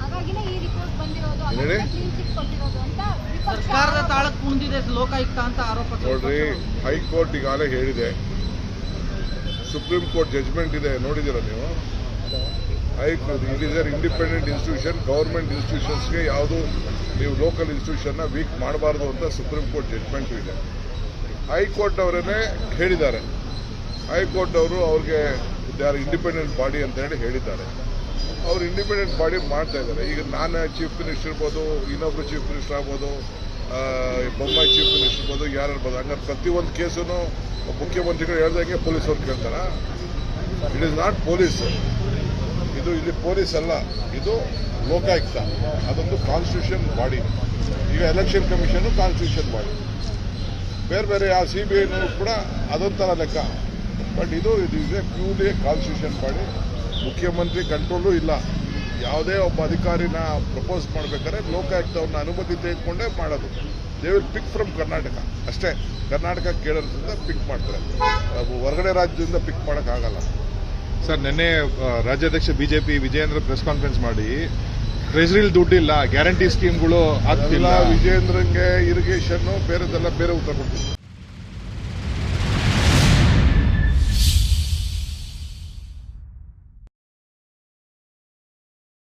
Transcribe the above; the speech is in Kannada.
ಹಾಗಾಗಿನೇ ಈ ರಿಪೋರ್ಟ್ ಬಂದಿರೋದು ಹೇಳಿ? ಕ್ಲೀನ್ ಚಿಟ್ ಕೊಟ್ಟಿರೋದು ಅಂತ ವಿಪಕ್ಷ ಸರ್ಕಾರದ. ತಾಳಕ್ಕೆ ಕುಣಿದಿದೆ ಲೋಕಾಯುಕ್ತ ಅಂತ ಆರೋಪ ನೋಡ್ರಿ ಹೈಕೋರ್ಟ್ ಈಗಾಗಲೇ ಹೇಳಿದೆ. ಸುಪ್ರೀಂ ಕೋರ್ಟ್ ಜಜ್ಮೆಂಟ್ ಇದೆ. ನೋಡಿದಿರ ನೀವು? High court it is a independent institution government ಇನ್ಸ್ಟಿಟ್ಯೂಷನ್ಸ್ಗೆ ಯಾವುದು ನೀವು ಲೋಕಲ್ ಇನ್ಸ್ಟಿಟ್ಯೂಷನ್ನ ವೀಕ್ ಮಾಡಬಾರ್ದು ಅಂತ ಸುಪ್ರೀಂ ಕೋರ್ಟ್ ಜಡ್ಜ್ಮೆಂಟ್ ಇದೆ. ಹೈಕೋರ್ಟ್ ಅವರೇ ಹೇಳಿದ್ದಾರೆ. ಹೈಕೋರ್ಟ್ ಅವರು ಅವ್ರಿಗೆ ದೇ ಆರ್ ಇಂಡಿಪೆಂಡೆಂಟ್ ಬಾಡಿ ಅಂತ ಹೇಳಿ ಹೇಳಿದ್ದಾರೆ. ಅವ್ರು ಇಂಡಿಪೆಂಡೆಂಟ್ ಬಾಡಿ ಮಾಡ್ತಾ ಇದ್ದಾರೆ. ಈಗ ನಾನು ಚೀಫ್ ಮಿನಿಸ್ಟರ್ ಇರ್ಬೋದು ಇನ್ನೊಬ್ರು ಚೀಫ್ ಮಿನಿಸ್ಟರ್ ಆಗ್ಬೋದು ಆ, ಬೊಮ್ಮಾಯಿ ಚೀಫ್ ಮಿನಿಸ್ಟರ್ ಇರ್ಬೋದು ಯಾರು ಇರ್ಬೋದು. ಹಂಗಾರೆ ಪ್ರತಿಯೊಂದು ಕೇಸನ್ನು ಮುಖ್ಯಮಂತ್ರಿಗಳು ಹೇಳ್ದಂಗೆ ಪೊಲೀಸವ್ರು ಕೇಳ್ತಾರ? ಇಟ್ ಇಸ್ ನಾಟ್ ಪೊಲೀಸ್ ಇದು ಇಲ್ಲಿ ಪೊಲೀಸ್ ಅಲ್ಲ. ಇದು ಲೋಕಾಯುಕ್ತ. ಅದೊಂದು ಕಾನ್ಸ್ಟಿಟ್ಯೂಷನ್ ಬಾಡಿ ಈಗ ಎಲೆಕ್ಷನ್ ಕಮಿಷನ್ ಕಾನ್ಸ್ಟಿಟ್ಯೂಷನ್ ಬಾಡಿ ಬೇರೆ ಬೇರೆ ಯಾವ ಸಿ ಬಿ ಐನೂ ಕೂಡ ಅದೊಂಥರ ಲೆಕ್ಕ. ಬಟ್ ಇದು ಇದು ಎ ಪ್ಯೂರ್ಲಿ ಕಾನ್ಸ್ಟಿಟ್ಯೂಷನ್ ಬಾಡಿ ಮುಖ್ಯಮಂತ್ರಿ ಕಂಟ್ರೋಲು ಇಲ್ಲ. ಯಾವುದೇ ಒಬ್ಬ ಅಧಿಕಾರಿನ ಪ್ರಪೋಸ್ ಮಾಡ್ಬೇಕಾದ್ರೆ ಲೋಕಾಯುಕ್ತವ್ರನ್ನ ಅನುಮತಿ ತೆಗೆದುಕೊಂಡೇ ಮಾಡೋದು. They will pick from Karnataka ಅಷ್ಟೇ ಕರ್ನಾಟಕ ಕೇಳೋದ್ರಿಂದ ಪಿಕ್ ಮಾಡ್ತಾರೆ. ಹೊರಗಡೆ ರಾಜ್ಯದಿಂದ ಪಿಕ್ ಮಾಡೋಕ್ಕಾಗಲ್ಲ ಸರ್ ನಿನ್ನೆ ರಾಜ್ಯಾಧ್ಯಕ್ಷ ಬಿಜೆಪಿ ವಿಜಯೇಂದ್ರ ಪ್ರೆಸ್ ಕಾನ್ಫರೆನ್ಸ್ ಮಾಡಿ ಟ್ರೆಜರಿಲ್ ದುಡ್ಡಿಲ್ಲ ಗ್ಯಾರಂಟಿ ಸ್ಕೀಮ್ಗಳು ಆಗ್ತಿಲ್ಲ. ವಿಜಯೇಂದ್ರಂಗೆ ಇರಿಗೇಷನ್ ಬೇರೆದೆಲ್ಲ ಬೇರೆ ಉತ್ತರ ಕೊಡ್ತೀವಿ